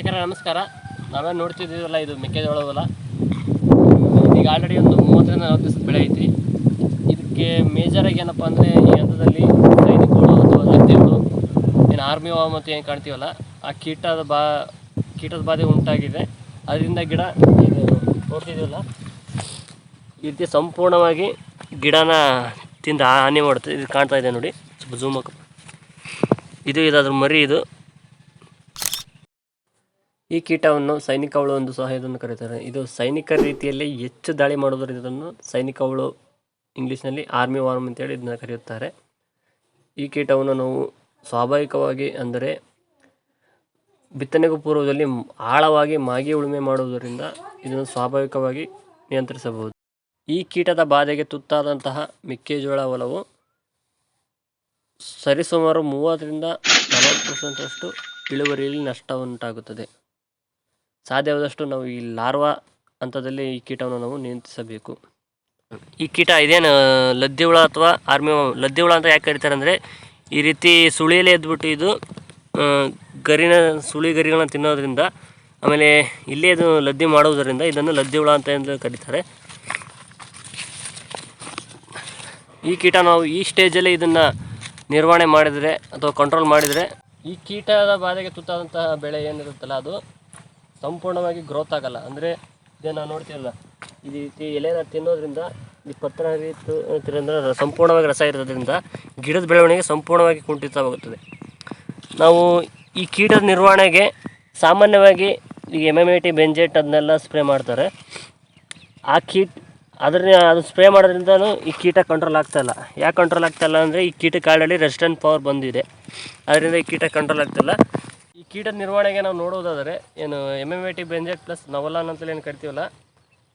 ವೀಕ್ಷಕರ, ನಮಸ್ಕಾರ. ನಾವೇ ನೋಡ್ತಿದ್ದೀವಲ್ಲ, ಇದು ಮೆಕ್ಕೆಜೋಳ ಹೊಲ ಈಗ ಆಲ್ರೆಡಿ ಒಂದು ಮೂವತ್ತರಿಂದ ನಲವತ್ತು ದಿವಸದ ಬೆಳೆ ಐತಿ ಇದಕ್ಕೆ ಮೇಜರಾಗಿ ಏನಪ್ಪ ಅಂದರೆ ಈ ಹಂತದಲ್ಲಿ ಸೈನಿಕಗಳು ಅಥವಾ ಲದ್ದಿಗಳು ಏನು ಆರ್ಮಿ ವಾವ್ ಮತ್ತು ಏನು ಕಾಣ್ತೀವಲ್ಲ, ಆ ಕೀಟದ ಬಾ, ಕೀಟದ ಬಾಧೆ ಉಂಟಾಗಿದೆ. ಅದರಿಂದ ಗಿಡ ನೋಡ್ತಿದ್ದೀವಲ್ಲ, ಈ ರೀತಿ ಸಂಪೂರ್ಣವಾಗಿ ಗಿಡನ ತಿಂದು ಹಾನಿ ಮಾಡುತ್ತೆ. ಇದು ಕಾಣ್ತಾ ಇದೆ ನೋಡಿ, ಸ್ವಲ್ಪ ಝೂಮ್ ಹಾಕಪ್ಪ. ಇದು ಇದಾದ್ರ ಮರಿ ಇದು. ಈ ಕೀಟವನ್ನು ಸೈನಿಕ ಹುಳು ಎಂದು ಸಹ ಇದನ್ನು ಕರೀತಾರೆ. ಇದು ಸೈನಿಕ ರೀತಿಯಲ್ಲಿ ಹೆಚ್ಚು ದಾಳಿ ಮಾಡೋದ್ರಿಂದ ಇದನ್ನು ಸೈನಿಕ ಹುಳು ಇಂಗ್ಲೀಷ್ನಲ್ಲಿ ಆರ್ಮಿ ವಾರ್ಮ್ ಅಂತೇಳಿ ಇದನ್ನು ಕರೆಯುತ್ತಾರೆ. ಈ ಕೀಟವನ್ನು ನಾವು ಸ್ವಾಭಾವಿಕವಾಗಿ ಅಂದರೆ ಬಿತ್ತನೆಗೂ ಪೂರ್ವದಲ್ಲಿ ಆಳವಾಗಿ ಮಾಗಿ ಉಳುಮೆ ಮಾಡುವುದರಿಂದ ಇದನ್ನು ಸ್ವಾಭಾವಿಕವಾಗಿ ನಿಯಂತ್ರಿಸಬಹುದು. ಈ ಕೀಟದ ಬಾಧೆಗೆ ತುತ್ತಾದಂತಹ ಮೆಕ್ಕೆಜೋಳ ಹೊಲವು ಸರಿಸುಮಾರು ಮೂವತ್ತರಿಂದ ನಲವತ್ತು ಪರ್ಸೆಂಟಷ್ಟು ಇಳುವರಿಯಲ್ಲಿ ನಷ್ಟ ಉಂಟಾಗುತ್ತದೆ ಸಾಧ್ಯವಾದಷ್ಟು ನಾವು ಈ ಲಾರ್ವಾ ಹಂತದಲ್ಲಿ ಈ ಕೀಟವನ್ನು ನಾವು ನಿಯಂತ್ರಿಸಬೇಕು. ಈ ಕೀಟ ಇದೇನು ಲದ್ದಿ ಹುಳ ಅಥವಾ ಆರ್ಮಿ ಲದ್ದಿ ಹುಳ ಅಂತ ಯಾಕೆ ಕರೀತಾರೆ ಅಂದರೆ ಈ ರೀತಿ ಸುಳಿಯಲ್ಲಿ ಎದ್ಬಿಟ್ಟು ಇದು ಗರಿನ ಸುಳಿ ಗರಿಗಳನ್ನ ತಿನ್ನೋದ್ರಿಂದ ಆಮೇಲೆ ಇಲ್ಲೇ ಇದು ಲದ್ದಿ ಮಾಡುವುದರಿಂದ ಇದನ್ನು ಲದ್ದಿ ಹುಳ ಅಂತ ಎಂದು ಕರೀತಾರೆ. ಈ ಕೀಟ ನಾವು ಈ ಸ್ಟೇಜಲ್ಲಿ ಇದನ್ನು ನಿರ್ವಹಣೆ ಮಾಡಿದರೆ ಅಥವಾ ಕಂಟ್ರೋಲ್ ಮಾಡಿದರೆ ಈ ಕೀಟದ ಬಾಧೆಗೆ ತುತ್ತಾದಂತಹ ಬೆಳೆ ಏನಿರುತ್ತಲ್ಲ ಅದು ಸಂಪೂರ್ಣವಾಗಿ ಗ್ರೋತ್ ಆಗಲ್ಲ. ಅಂದರೆ ಇದೇ ನಾವು ನೋಡ್ತೀವಲ್ಲ ಈ ರೀತಿ ಎಲೆನ ತಿನ್ನೋದ್ರಿಂದ, ಈ ಪತ್ರ ರೀತಿ ತಿನ್ನೋದ್ರಿಂದ, ಸಂಪೂರ್ಣವಾಗಿ ರಸ ಇರೋದ್ರಿಂದ ಗಿಡದ ಬೆಳವಣಿಗೆ ಸಂಪೂರ್ಣವಾಗಿ ಕುಂಠಿತವಾಗುತ್ತದೆ. ನಾವು ಈ ಕೀಟದ ನಿರ್ವಹಣೆಗೆ ಸಾಮಾನ್ಯವಾಗಿ ಈ M M I T benzoate ಅದನ್ನೆಲ್ಲ ಸ್ಪ್ರೇ ಮಾಡ್ತಾರೆ. ಆ ಕೀಟ ಅದ್ರ ಅದು ಸ್ಪ್ರೇ ಮಾಡೋದ್ರಿಂದನೂ ಈ ಕೀಟ ಕಂಟ್ರೋಲ್ ಆಗ್ತಾಯಿಲ್ಲ ಯಾಕೆ ಕಂಟ್ರೋಲ್ ಆಗ್ತಾಯಿಲ್ಲ ಅಂದರೆ ಈ ಕೀಟ ಕಾಳಲ್ಲಿ ರೆಸಿಸ್ಟೆಂಟ್ ಪವರ್ ಬಂದಿದೆ. ಅದರಿಂದ ಈ ಕೀಟ ಕಂಟ್ರೋಲ್ ಆಗ್ತಿಲ್ಲ ಈ ಕೀಟದ ನಿರ್ವಹಣೆಗೆ ನಾವು ನೋಡೋದಾದರೆ ಏನು M M A T benzoate plus novaluron ಅಂತಲೇ ಏನು ಕರಿತೀವಲ್ಲ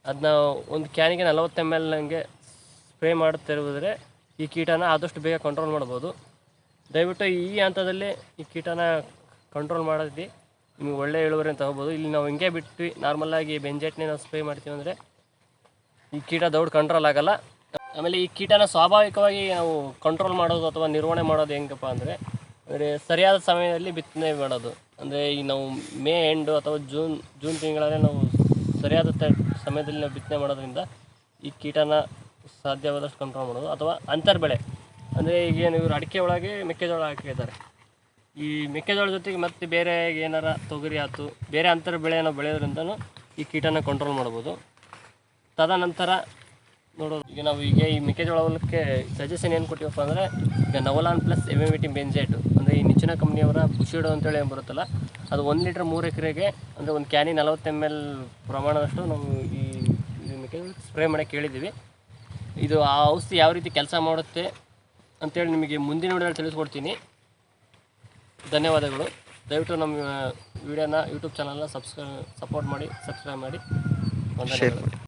ಅದನ್ನ ಒಂದು ಕ್ಯಾನಿಗೆ ನಲವತ್ತು ಎಂ ಎಲ್ ನನಗೆ ಸ್ಪ್ರೇ ಮಾಡುತ್ತಿರುವುದರೆ ಈ ಕೀಟನ ಆದಷ್ಟು ಬೇಗ ಕಂಟ್ರೋಲ್ ಮಾಡ್ಬೋದು. ದಯವಿಟ್ಟು ಈ ಹಂತದಲ್ಲಿ ಈ ಕೀಟನ ಕಂಟ್ರೋಲ್ ಮಾಡಿದ್ವಿ ನಿಮಗೆ ಒಳ್ಳೆ ಇಳುವರಿ ಅಂತ ಹೋಗ್ಬೋದು ಇಲ್ಲಿ ನಾವು ಹಿಂಗೆ ಬಿಟ್ವಿ ನಾರ್ಮಲ್ಲಾಗಿ ಬೆಂಜೆಟ್ನೇ ನಾವು ಸ್ಪ್ರೇ ಮಾಡ್ತೀವಿ ಅಂದರೆ ಈ ಕೀಟ ದೌಡ್ ಕಂಟ್ರೋಲ್ ಆಗಲ್ಲ. ಆಮೇಲೆ ಈ ಕೀಟನ ಸ್ವಾಭಾವಿಕವಾಗಿ ನಾವು ಕಂಟ್ರೋಲ್ ಮಾಡೋದು ಅಥವಾ ನಿರ್ವಹಣೆ ಮಾಡೋದು ಹೆಂಗಪ್ಪ ಅಂದರೆ ಅಂದರೆ ಸರಿಯಾದ ಸಮಯದಲ್ಲಿ ಬಿತ್ತನೆ ಮಾಡೋದು. ಅಂದರೆ ಈಗ ನಾವು ಮೇ ಎಂಡು ಅಥವಾ ಜೂನ್ ಜೂನ್ ತಿಂಗಳಲ್ಲೇ ನಾವು ಸರಿಯಾದ ತ, ಸಮಯದಲ್ಲಿ ನಾವು ಬಿತ್ತನೆ ಮಾಡೋದ್ರಿಂದ ಈ ಕೀಟನ ಸಾಧ್ಯವಾದಷ್ಟು ಕಂಟ್ರೋಲ್ ಮಾಡೋದು. ಅಥವಾ ಅಂತರ್ ಬೆಳೆ ಅಂದರೆ ಈಗೇನು ಇವರು ಅಡಿಕೆ ಒಳಗೆ ಮೆಕ್ಕೆಜೋಳ ಹಾಕಿದ್ದಾರೆ. ಈ ಮೆಕ್ಕೆಜೋಳ ಜೊತೆಗೆ ಮತ್ತೆ ಬೇರೆ ಏನಾರ ತೊಗರಿ ಆಯ್ತು ಬೇರೆ ಅಂತರ ಬೆಳೆಯನ್ನು ಬೆಳೆಯೋದ್ರಿಂದನೂ ಈ ಕೀಟನ ಕಂಟ್ರೋಲ್ ಮಾಡ್ಬೋದು. ತದನಂತರ ನೋಡೋದು. ಈಗ ನಾವು ಈಗ ಈ ಮೆಕ್ಕೆಜೋಳ ಹೊಲಕ್ಕೆ ಸಜೆಷನ್ ಏನು ಕೊಟ್ಟಿವಪ್ಪ ಅಂದರೆ ಈಗ novaluron plus M M T benzoate ಅಂದರೆ ಈ ನಿಚ್ಚಿನ ಕಂಪ್ನಿಯವರ ಬುಷಿಡೋ ಅಂತೇಳಿ ಏನು ಬರುತ್ತಲ್ಲ ಅದು ಒಂದು ಲೀಟ್ರ್ ಮೂರು ಎಕರೆಗೆ ಅಂದರೆ ಒಂದು ಕ್ಯಾನಿ ನಲವತ್ತು ಎಂ ಎಲ್ ಪ್ರಮಾಣದಷ್ಟು ನಾವು ಈ ಮೆಕ್ಕೆಜೋಳ ಸ್ಪ್ರೇ ಮಾಡಿ ಕೇಳಿದ್ದೀವಿ ಇದು ಆ ಔಷಧಿ ಯಾವ ರೀತಿ ಕೆಲಸ ಮಾಡುತ್ತೆ ಅಂತೇಳಿ ನಿಮಗೆ ಮುಂದಿನ ವಿಡಿಯೋದಲ್ಲಿ ತಿಳಿಸ್ಕೊಡ್ತೀನಿ. ಧನ್ಯವಾದಗಳು. ದಯವಿಟ್ಟು ನಮ್ಮ ವಿಡಿಯೋನ ಯೂಟ್ಯೂಬ್ ಚಾನಲ್ನ ಸಬ್ಸ್ಕ್ರೈ ಸಪೋರ್ಟ್ ಮಾಡಿ ಸಬ್ಸ್ಕ್ರೈಬ್ ಮಾಡಿ. ವಂದನೆಗಳು